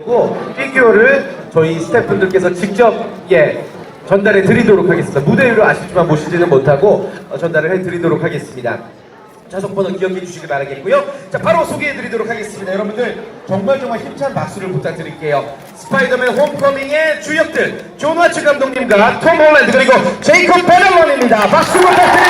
고 피규어를 저희 스태프분들께서 직접 예 전달해 드리도록 하겠습니다. 무대 위로 아쉽지만 모시지는 못하고 어, 전달을 해 드리도록 하겠습니다. 좌석 번호 기억해 주시기 바라겠고요. 자 바로 소개해 드리도록 하겠습니다. 여러분들 정말 정말 힘찬 박수를 부탁드릴게요. 스파이더맨 홈커밍의 주역들 존 와츠 감독님과 톰 홀랜드 그리고 제이콥 베널런입니다. 박수 부탁드립니다.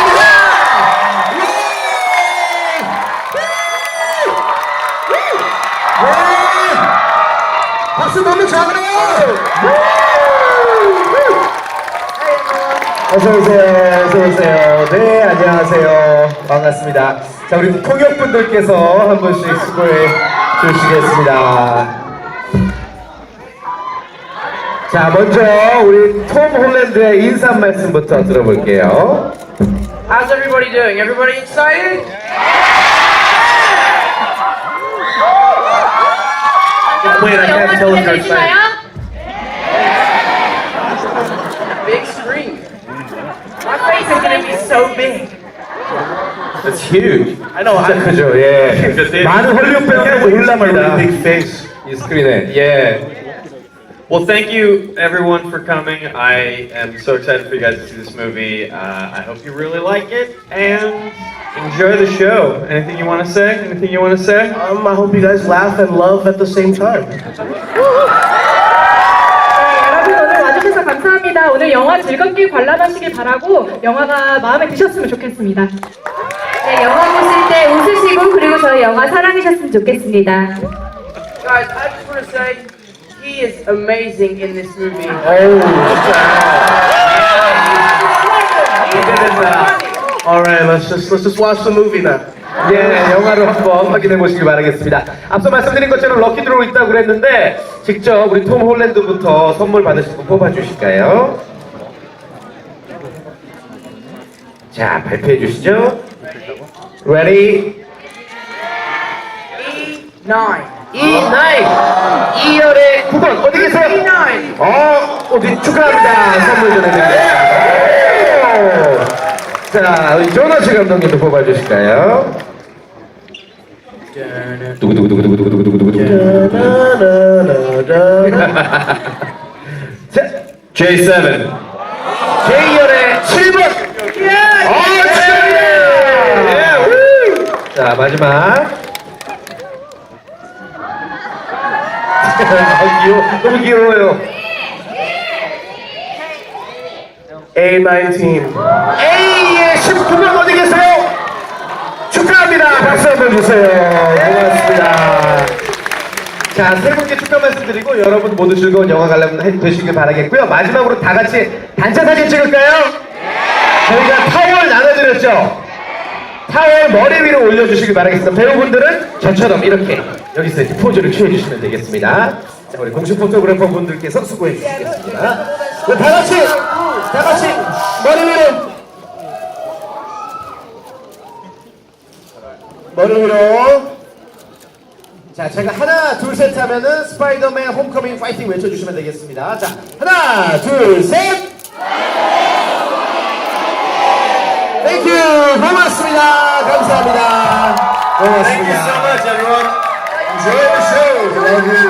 어서 오세요. 어서 오세요. 네, 안녕하세요. 반갑습니다. 자, 우리 통역분들께서 한 분씩 수고해 주시겠습니다. 자, 먼저 우리 톰 홀랜드의 인사 말씀부터 들어볼게요. How's everybody doing? Everybody excited? Wait, I can't tell if you're 되 gonna be so big. It's huge. I know, 진짜 I- 크죠. 예. Because they- 많은 헐리우드 배우들 놀랍니다. big face. 이 스크린에. 예. Well, thank you everyone for coming. I am so excited for you guys to see this movie. Uh, I hope you really like it and enjoy the show. Anything you want to say? Anything you want to say? Um, I hope you guys laugh and love at the same time. 영화 즐겁게 관람하시길 바라고 영화가 마음에 드셨으면 좋겠습니다. 네, 영화 보실 때 웃으시고 그리고 저희 영화 사랑하셨으면 좋겠습니다. Guys, I just want to say, he is amazing in this movie. All right, let's just let's just watch the movie now. 예, 영화로 한번 확인해 보시길 바라겠습니다. 앞서 말씀드린 것처럼 럭키 드로우 있다고 그랬는데 직접 우리 톰 홀랜드부터 선물 받으실 분 뽑아 주실까요? 자, 발표해 주시죠. Ready? E9. E9 2열의 9번 어디 계세요? E9. 어, 어디 축하합니다. 선물 전해드립니다. 자, 우리 조나스 감독님도 뽑아주실까요? 두구두구두구두구두구두구두구두구. 자, J7. J열의 7번. 어, 축하합니다. 우! 자, 마지막. 아, 귀여워. 너무 귀여워요. A19. A의 19명 어디 계세요? 축하합니다. 박수 한번 주세요. 고맙습니다. 자, 세 분께 축하 말씀드리고 여러분 모두 즐거운 영화 관람 해- 되시길 바라겠고요. 마지막으로 다 같이 단체 사진 찍을까요? 저희가 타월 나눠드렸죠? 타월 머리 위로 올려주시길 바라겠습니다. 배우분들은 저처럼 이렇게 여기서 이렇게 포즈를 취해주시면 되겠습니다. 자, 우리 공식 포토그래퍼 분들께서 수고해 주시겠습니다. 네, 다 같이, 다 같이 머리 위로. 머리 위로. 자, 제가 하나, 둘, 셋 하면은 스파이더맨 홈커밍 파이팅 외쳐주시면 되겠습니다. 자, 하나, 둘, 셋. 땡큐 고맙습니다 감사합니다 고맙습니다 much, everyone. Enjoy the show. Thank you.